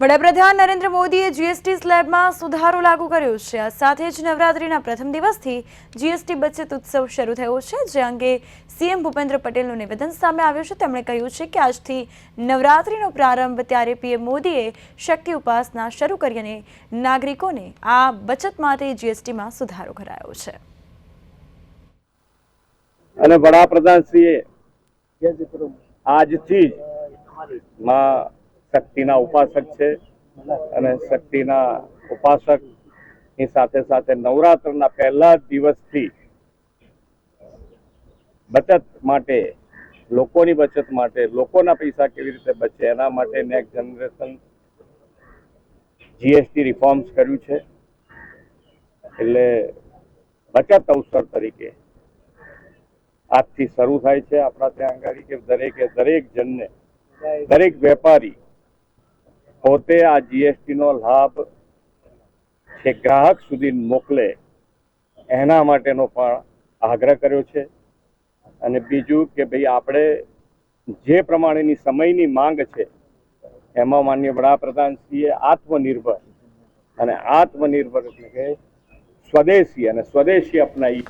વડાપ્રધાન નરેન્દ્ર મોદીએ જીએસટી સ્લેબમાં સુધારો લાગુ કર્યો છે. આ સાથે જ નવરાત્રીના પ્રથમ દિવસથી જીએસટી બચત ઉત્સવ શરૂ થયો છે, જે અંગે સીએમ ભૂપેન્દ્ર પટેલનું નિવેદન સામે આવ્યું છે. તેમણે કહ્યું છે કે આજથી નવરાત્રીનો પ્રારંભ ત્યારે પીએમ મોદીએ શક્તિ ઉપાસના શરૂ કરી અને નાગરિકોને આ બચત માટે જીએસટીમાં સુધારો કરાયો છે. આજથી શક્તિના ઉપાસક છે અને શક્તિના ઉપાસકની સાથે સાથે નવરાત્રના પહેલા દિવસથી બચત માટે, લોકોની બચત માટે, લોકોના પૈસા કેવી રીતે બચે એના માટે નેક્સ્ટ જનરેશન જીએસટી રિફોર્મ્સ કર્યું છે. એટલે બચત અવસર તરીકે આજથી શરૂ થાય છે આપણા ત્યાં આગળ કે દરેકે દરેક જણને, દરેક વેપારી પોતે આ જીએસટીનો લાભ જે ગ્રાહક સુધી મોકલે એના માટેનો પણ આગ્રહ કર્યો છે. અને બીજું કે ભાઈ આપણે જે પ્રમાણેની સમયની માંગ છે, એમાં માન્ય વડાપ્રધાનશ્રીએ આત્મનિર્ભર અને આત્મનિર્ભર એટલે કે સ્વદેશી અને સ્વદેશી અપનાવી